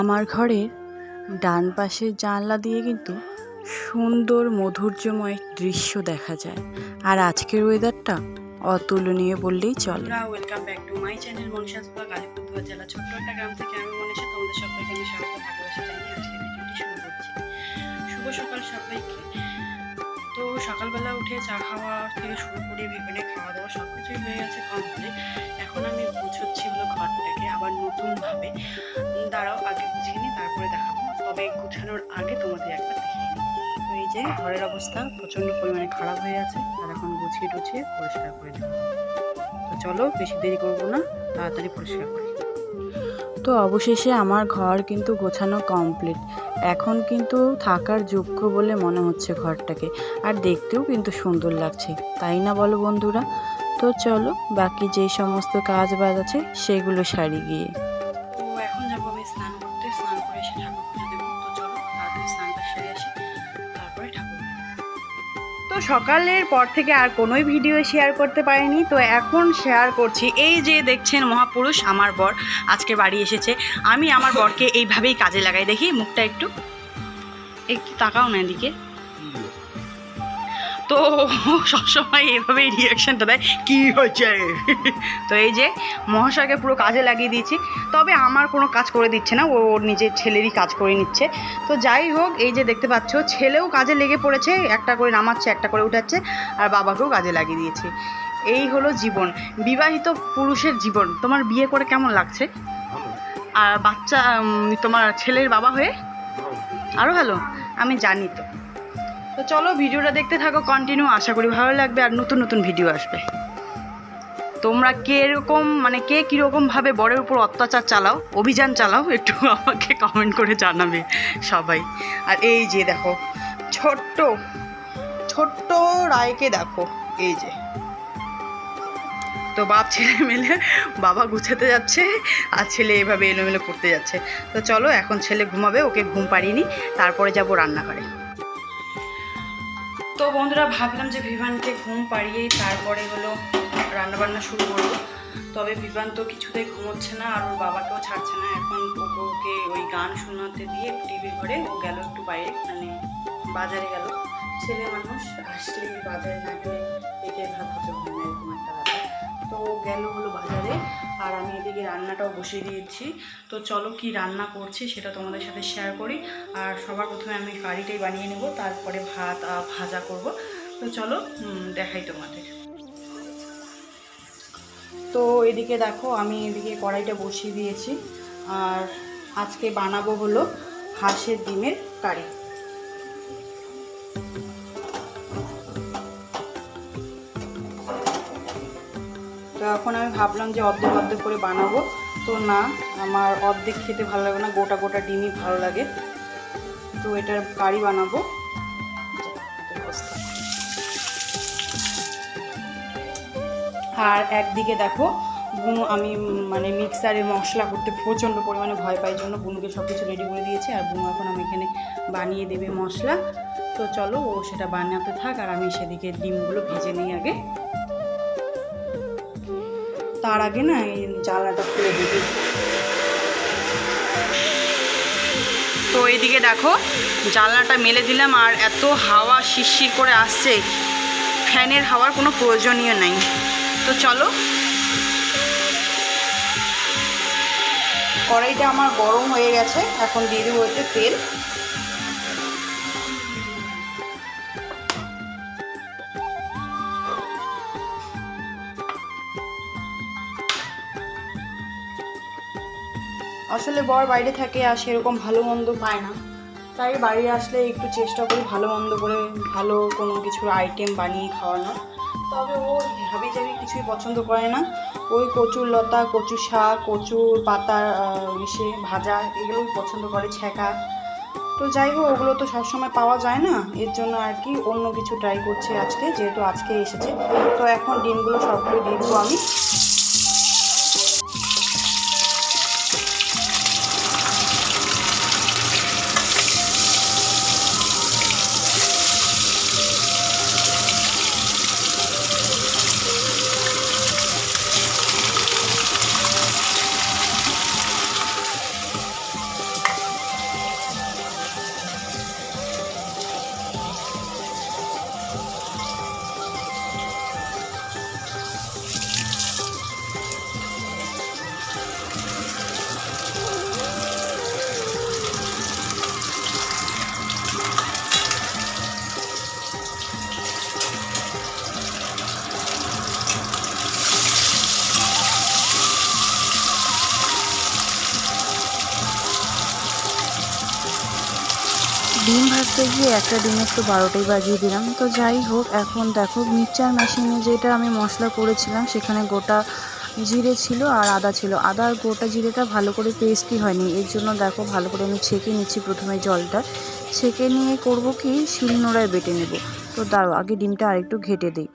আমার ঘরের ডান পাশের জানলা দিয়ে কিন্তু সুন্দর মধুর্যময় দৃশ্য দেখা যায়। আর আজকের ওয়েদারটা অতুলনীয় বললেই চলে। Welcome back to my channel Manisha সুপা Kalipur জেলা ছোট্ট একটা গ্রাম থেকে আমি মনীষা। তোমাদের সবাইকে আমি স্বাগত ভালোবাসা জানিয়ে আজকে ভিডিওটি শুরু করছি। শুভ সকাল সবাইকে। তো সকালবেলা উঠে চা খাওয়া থেকে শুরু করে বিভিন্ন খাওয়া দাওয়া সব কিছুই হয়ে গেছে কমপ্লিট এখন আমি গুছোচ্ছি হলো ঘরটাকে আবার নতুনভাবে। দাঁড়াও, আগে গুছিয়ে নিই, তারপরে দেখাবো। তবে গুছানোর আগে তোমাদের একবার দেখিয়ে তো এই যে ঘরের অবস্থা প্রচণ্ড পরিমাণে খারাপ হয়ে আছে, আর এখন গুছিয়ে টুছিয়ে পরিষ্কার করে দেবো। তো চলো, বেশি দেরি করব না, তাড়াতাড়ি পরিষ্কার করি। তো অবশেষে আমার ঘর কিন্তু গোছানো কমপ্লিট। এখন কিন্তু থাকার যোগ্য বলে মনে হচ্ছে ঘরটাকে, আর দেখতেও কিন্তু সুন্দর লাগছে, তাই না বলো বন্ধুরা? তো চলো, বাকি যে সমস্ত কাজ বাজ আছে, সেগুলো সারি গিয়ে। সকালের পর থেকে আর কোনোই ভিডিও শেয়ার করতে পারিনি। তো এখন শেয়ার করছি। এই যে দেখছেন মহাপুরুষ, আমার বর আজকে বাড়ি এসেছে। আমি আমার বরকে এইভাবেই কাজে লাগাই। দেখি মুখটা একটু। একটু তাকাও না এদিকে। তো সবসময় এভাবেই রিয়াকশানটা দেয় কী হয়েছে? তো এই যে মহাশয়কে পুরো কাজে লাগিয়ে দিয়েছি তবে আমার কোনো কাজ করে দিচ্ছে না ও ওর নিজের ছেলেরই কাজ করে নিচ্ছে। তো যাই হোক এই যে দেখতে পাচ্ছ ছেলেও কাজে লেগে পড়েছে একটা করে নামাচ্ছে একটা করে উঠাচ্ছে আর বাবাকেও কাজে লাগিয়ে দিয়েছে। এই হলো জীবন বিবাহিত পুরুষের জীবন। তোমার বিয়ে করে কেমন লাগছে? আর বাচ্চা তোমার ছেলের বাবা হয়ে? আরও ভালো? আমি জানি তো। তো চলো ভিডিওটা দেখতে থাকো কন্টিনিউ আশা করি ভালো লাগবে আর নতুন নতুন ভিডিও আসবে। তোমরা কে এরকম মানে কে কীরকমভাবে বরের উপর অত্যাচার চালাও, অভিযান চালাও, একটু আমাকে কমেন্ট করে জানাবে সবাই। আর এই যে দেখো, ছোট্ট ছোট্ট রায়কে দেখো, এই যে। তো বাপ ছেলে মিলে বাবা গুছাতে যাচ্ছে, আর ছেলে এভাবে এলোমেলো করতে যাচ্ছে। তো চলো, এখন ছেলে ঘুমাবে, ওকে ঘুম পাড়িয়ে নিই, তারপরে যাব রান্নাঘরে। তো বন্ধুরা, ভাবলাম যে ভিভানকে ঘুম পাড়িয়েই তারপরে হলো রান্নাবান্না শুরু করব। তবে ভিভান তো কিছুতেই ঘুমোচ্ছে না আর ওর বাবাকেও ছাড়ছে না। এখন ওকে ওই গান শোনাতে দিয়ে টিভি ঘরে ও গেল একটু বাইরে মানে বাজারে গেল। ছেলে মানুষ, আসলে বাজারে না গেলে এটাই ভাত হতে ঘুমের এরকম একটা ব্যাপার। তো গেল হলো বাজারে, আর আমি এদিকে রান্নাটাও বসিয়ে দিয়েছি। তো চলো কি রান্না করছি সেটা তোমাদের সাথে শেয়ার করি। আর সবার প্রথমে আমি কারিটাই বানিয়ে নেব, তারপরে ভাত ভাজা করব। তো চলো দেখাই তোমাদের। তো এদিকে দেখো, আমি এদিকে কড়াইটা বসিয়ে দিয়েছি। আর আজকে বানাবো হলো হাঁসের ডিমের কারি। তো এখন আমি ভাবলাম যে অর্ধেক অর্ধেক করে বানাবো। তো না, আমার অর্ধেক খেতে ভালো লাগে না, গোটা গোটা ডিমই ভালো লাগে। তো এটার কারি বানাবো। আর একদিকে দেখো, বুনু, আমি মানে মিক্সারে মশলা করতে প্রচণ্ড পরিমাণে ভয় পাই জন্য বুনুকে সব কিছু রেডি করে দিয়েছি, আর বুনু এখন আমি এখানে বানিয়ে দেবে মশলা। তো চলো, ও সেটা বানাতে থাক, আর আমি সেদিকে ডিমগুলো ভেজে নিই আগে। তার আগে না এই জ্বালাটা খুলে দিবি তো এইদিকে দেখো জানলাটা মেলে দিলাম আর এত হাওয়া শিরশির করে আসছে ফ্যানের হাওয়ার কোনো প্রয়োজনীয় নাই। তো চলো। কড়াইটা আমার গরম হয়ে গেছে এখন দিয়ে দেবো তেল। আসলে বর বাইরে থাকে আর সেরকম ভালো মন্দ পায় না। তাই বাড়ি আসলে একটু চেষ্টা করি ভালো মন্দ করে, ভালো কোনো কিছু আইটেম বানিয়ে খাওয়ানো। তবে ও হাবি জাবি কিছুই পছন্দ করে না। ওই কচুর লতা, কচু শাক, কচুর পাতা ইসে, ভাজা এগুলোই পছন্দ করে, ছ্যাঁকা। তো যাই হোক, ওগুলো তো সবসময় পাওয়া যায় না। এর জন্য আর কি অন্য কিছু ট্রাই করছে আজকে, যেহেতু আজকে এসেছে। তো এখন ডিমগুলো সবগুলো দিয়ে আমি। ভাজতে গিয়ে একটা ডিম একটু বারোটাই বাজিয়ে দিলাম। তো যাই হোক, এখন দেখো মিক্সচার মেশিনে যেটা আমি মশলা করেছিলাম, সেখানে গোটা জিরে ছিল আর আদা ছিল। আদা আর গোটা জিরেটা ভালো করে পেস্টই হয়নি। এর জন্য দেখো ভালো করে আমি ছেঁকে নিচ্ছি প্রথমে জলটা। ছেঁকে নিয়ে করব কি? শিলনোড়ায় বেটে নেব। তো দাঁড়ো আগে ডিমটা আরেকটু ঘেটে দিই।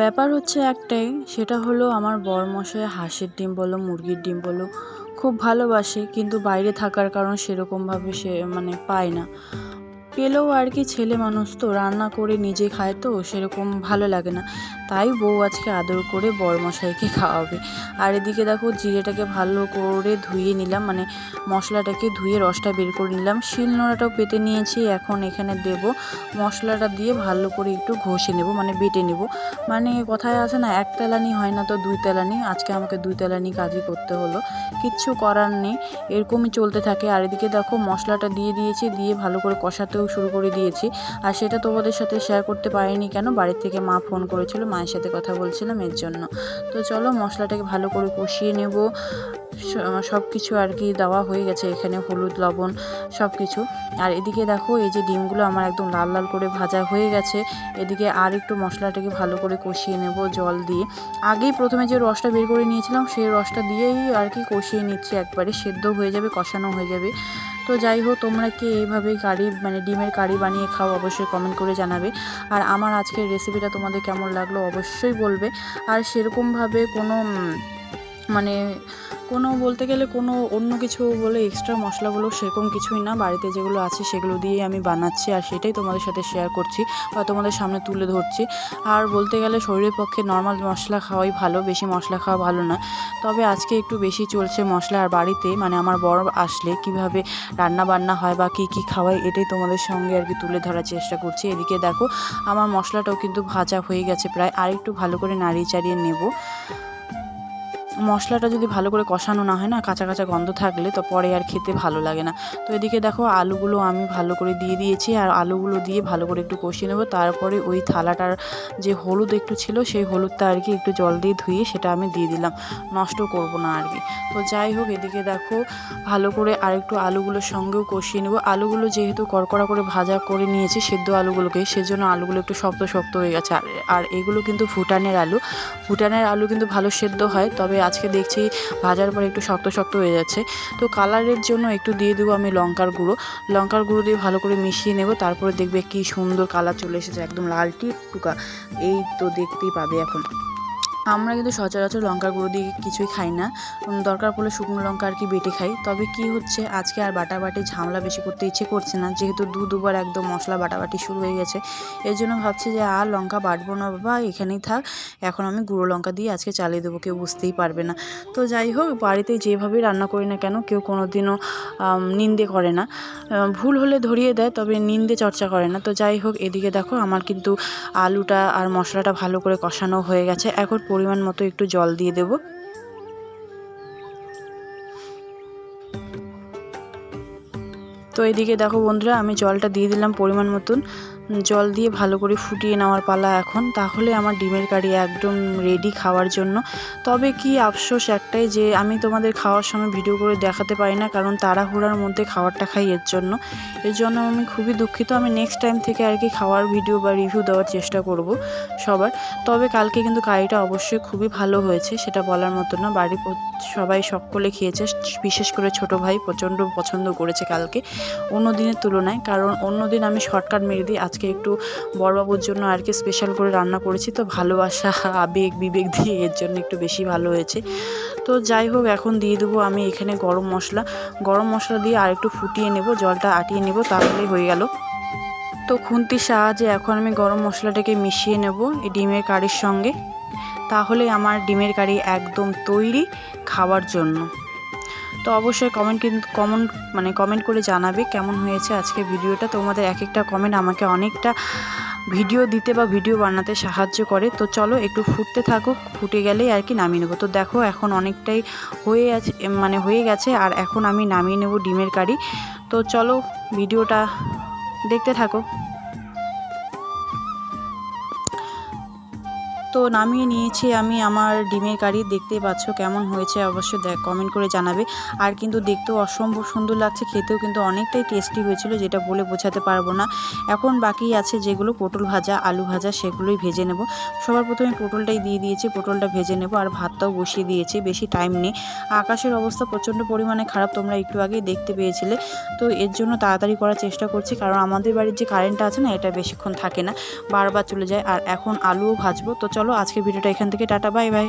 ব্যাপার হচ্ছে একটাই, সেটা হলো আমার বর মশাই হাঁসের ডিম বলো, মুরগির ডিম বলো খুব ভালোবাসে কিন্তু বাইরে থাকার কারণ সেরকমভাবে সে মানে পায় না। পেলেও আর কি ছেলে মানুষ তো, রান্না করে নিজে খায় তো, সেরকম ভালো লাগে না। তাই বউ আজকে আদর করে বরমশাইকে খাওয়াবে। আর এদিকে দেখো জিরেটাকে ভালো করে ধুয়ে নিলাম মানে মশলাটাকে ধুয়ে রসটা বের করে নিলাম। শিলনোড়াটাও পেতে নিয়েছি, এখন এখানে দেব মশলাটা দিয়ে ভালো করে একটু ঘষে নেব মানে বেটে নেব। মানে কথায় আছে না, এক তেলানি হয় না তো দুই তেলানি, আজকে আমাকে দুই তেলানি কাজই করতে হলো। কিচ্ছু করার নেই, এরকমই চলতে থাকে। আর এদিকে দেখো মশলাটা দিয়ে দিয়েছি, দিয়ে ভালো করে কষাতেও শুরু করে দিয়েছি। আর সেটা তোমাদের সাথে শেয়ার করতে পারিনি কেন? বাড়ির থেকে মা ফোন করেছিল, মায়ের সাথে কথা বলছিলাম এর জন্য। তো চলো মশলাটাকে ভালো করে কষিয়ে নেব। সব কিছু আর কি দেওয়া হয়ে গেছে এখানে, হলুদ, লবণ সব কিছু আর এদিকে দেখো, এই যে ডিমগুলো আমার একদম লাল লাল করে ভাজা হয়ে গেছে। এদিকে আর একটু মশলাটাকে ভালো করে কষিয়ে নেব জল দিয়ে। আগেই প্রথমে যে রসটা বের করে নিয়েছিলাম, সেই রসটা দিয়েই আর কি কষিয়ে নিচ্ছি। একবারে সেদ্ধ হয়ে যাবে, কষানো হয়ে যাবে। তো যাই হোক, তোমরা কি এইভাবেই কারি মানে ডিমের কারি বানিয়ে খাও অবশ্যই কমেন্ট করে জানাবে। আর আমার আজকের রেসিপিটা তোমাদের কেমন লাগল অবশ্যই বলবে। আর সেরকমভাবে কোনো মানে কোনো বলতে গেলে কোনো অন্য কিছু বলে এক্সট্রা মশলাগুলো সেরকম কিছুই না। বাড়িতে যেগুলো আছে সেগুলো দিয়েই আমি বানাচ্ছি আর সেটাই তোমাদের সাথে শেয়ার করছি বা তোমাদের সামনে তুলে ধরছি। আর বলতে গেলে শরীরের পক্ষে নর্মাল মশলা খাওয়াই ভালো, বেশি মশলা খাওয়া ভালো না। তবে আজকে একটু বেশি চলছে মশলা আর বাড়িতে মানে আমার বড় আসলে কীভাবে রান্না বান্না হয় বা কী কী খাওয়াই এটাই তোমাদের সঙ্গে আর কি তুলে ধরার চেষ্টা করছি। এদিকে দেখো, আমার মশলাটাও কিন্তু ভাজা হয়ে গেছে প্রায় আর একটু ভালো করে নাড়িয়ে চাড়িয়ে নেব। মশলাটা যদি ভালো করে কষানো না হয় না, কাঁচা কাঁচা গন্ধ থাকলে তো পরে আর খেতে ভালো লাগে না। তো এদিকে দেখো আলুগুলো আমি ভালো করে দিয়ে দিয়েছি, আর আলুগুলো দিয়ে ভালো করে একটু কষিয়ে নেব। তারপরে ওই থালাটার যে হলুদ একটু ছিল, সেই হলুদটা আর কি একটু জল দিয়ে ধুয়ে সেটা আমি দিয়ে দিলাম। নষ্ট করব না আর কি। তো যাই হোক, এদিকে দেখো ভালো করে আরেকটু আলুগুলোর সঙ্গেও কষিয়ে নেব। আলুগুলো যেহেতু কড়কড়া করে ভাজা করে নিয়েছি, সেদ্ধ আলুগুলোকে, সেজন্য আলুগুলো একটু শক্ত শক্ত হয়ে গেছে। আর আর এগুলো কিন্তু ফুটানের আলু। ফুটানের আলু কিন্তু ভালো সেদ্ধ হয়, তবে আজকে দেখছি ভাজার পরে একটু শক্ত শক্ত হয়ে যাচ্ছে। তো কালারের জন্য একটু দিয়ে দেবো আমি লঙ্কার গুঁড়ো। লঙ্কার গুঁড়ো দিয়ে ভালো করে মিশিয়ে নেব, তারপরে দেখবে কি সুন্দর কালার চলে এসেছে, একদম লালটি টুকা এই তো দেখতেই পাবে এখন। আমরা কিন্তু সচরাচর লঙ্কার গুঁড়ো দিয়ে কিছুই খাই না। দরকার পড়লে শুকনো লঙ্কা আর কি বেটে খাই। তবে কি হচ্ছে, আজকে আর বাটাবাটি ঝামেলা বেশি করতে ইচ্ছে করছে না। যেহেতু দু দুবার একদম মশলা বাটাবাটি শুরু হয়ে গেছে। এর জন্য ভাবছি যে আর লঙ্কা বাটবো না বাবা, এখানেই থাক। এখন আমি গুঁড়ো লঙ্কা দিয়ে আজকে চালিয়ে দেবো, কেউ বুঝতেই পারবে না। তো যাই হোক, বাড়িতে যেভাবেই রান্না করি না কেন, কেউ কোনো দিনও নিন্দে করে না। ভুল হলে ধরিয়ে দেয়, তবে নিন্দে চর্চা করে না। তো যাই হোক, এদিকে দেখো আমার কিন্তু আলুটা আর মশলাটা ভালো করে কষানো হয়ে গেছে। এখন পরিমাণ মতো একটু জল দিয়ে দেব। তো এদিকে দেখো বন্ধুরা, আমি জলটা দিয়ে দিলাম পরিমাণ মতন। জল দিয়ে ভালো করে ফুটিয়ে নেওয়ার পালা এখন। তাহলে আমার ডিমের কারি একদম রেডি খাওয়ার জন্য। তবে কি আফসোস একটাই যে, আমি তোমাদের খাওয়ার সময় ভিডিও করে দেখাতে পারি না, কারণ তাড়াহুড়ার মধ্যে খাবারটা খাই এর জন্য। এর জন্য আমি খুবই দুঃখিত। আমি নেক্সট টাইম থেকে আর কি খাওয়ার ভিডিও বা রিভিউ দেওয়ার চেষ্টা করব সবার। তবে কালকে কিন্তু কারিটা অবশ্যই খুবই ভালো হয়েছে, সেটা বলার মতো না। বাড়ির সবাই সকলে খেয়েছে, বিশেষ করে ছোট ভাই প্রচণ্ড পছন্দ করেছে কালকে। অন্য দিনের তুলনায়, কারণ অন্য দিন আমি শর্টকাট মেরে দিই আজকে একটু বড়বাবুর জন্য আর কি স্পেশাল করে রান্না করেছি। তো ভালোবাসা, আবেগ, বিবেক দিয়ে এর জন্য একটু বেশি ভালো হয়েছে। তো যাই হোক, এখন দিয়ে দেবো আমি এখানে গরম মশলা। গরম মশলা দিয়ে আর একটু ফুটিয়ে নেব, জলটা আটিয়ে নেব, তাহলেই হয়ে গেল। তো খুন্তির সাহায্যে এখন আমি গরম মশলাটাকে মিশিয়ে নেব এই ডিমের কারির সঙ্গে। তাহলে আমার ডিমের কারি একদম তৈরি খাওয়ার জন্য। তো অবশ্যই কমেন্ট কিন্তু কমেন্ট মানে কমেন্ট করে জানাবে কেমন হয়েছে আজকে ভিডিওটা। তোমাদের এক একটা কমেন্ট আমাকে অনেকটা ভিডিও দিতে বা ভিডিও বানাতে সাহায্য করে। তো চলো একটু ফুটতে থাকুক, ফুটে গেলেই আর কি নামিয়ে নেব। তো দেখো এখন অনেকটাই হয়ে আছে মানে হয়ে গেছে আর এখন আমি নামিয়ে নেব ডিমের কারি। তো চলো ভিডিওটা দেখতে থাকো। তো নামিয়ে নিয়েছি আমি আমার ডিমের কারি। দেখতেই পাচ্ছ কেমন হয়েছে, অবশ্যই দেখ কমেন্ট করে জানাবে। আর কিন্তু দেখতেও অসম্ভব সুন্দর লাগছে, খেতেও কিন্তু অনেকটাই টেস্টি হয়েছিল, যেটা বলে বোঝাতে পারব না। এখন বাকি আছে যেগুলো পটল ভাজা, আলু ভাজা, সেগুলোই ভেজে নেব। সবার প্রথমে পটলটাই দিয়ে দিয়েছি, পটলটা ভেজে নেব আর ভাতটাও বসিয়ে দিয়েছি, বেশি টাইম নেই। আকাশের অবস্থা প্রচণ্ড পরিমাণে খারাপ, তোমরা একটু আগেই দেখতে পেয়েছিলে। তো এর জন্য তাড়াতাড়ি করার চেষ্টা করছি, কারণ আমাদের বাড়ির যে কারেন্টটা আছে না, এটা বেশিক্ষণ থাকে না, বারবার চলে যায়। আর এখন আলুও ভাজবো, তো চলো আজকে ভিডিওটা এখান থেকে টাটা বাই বাই।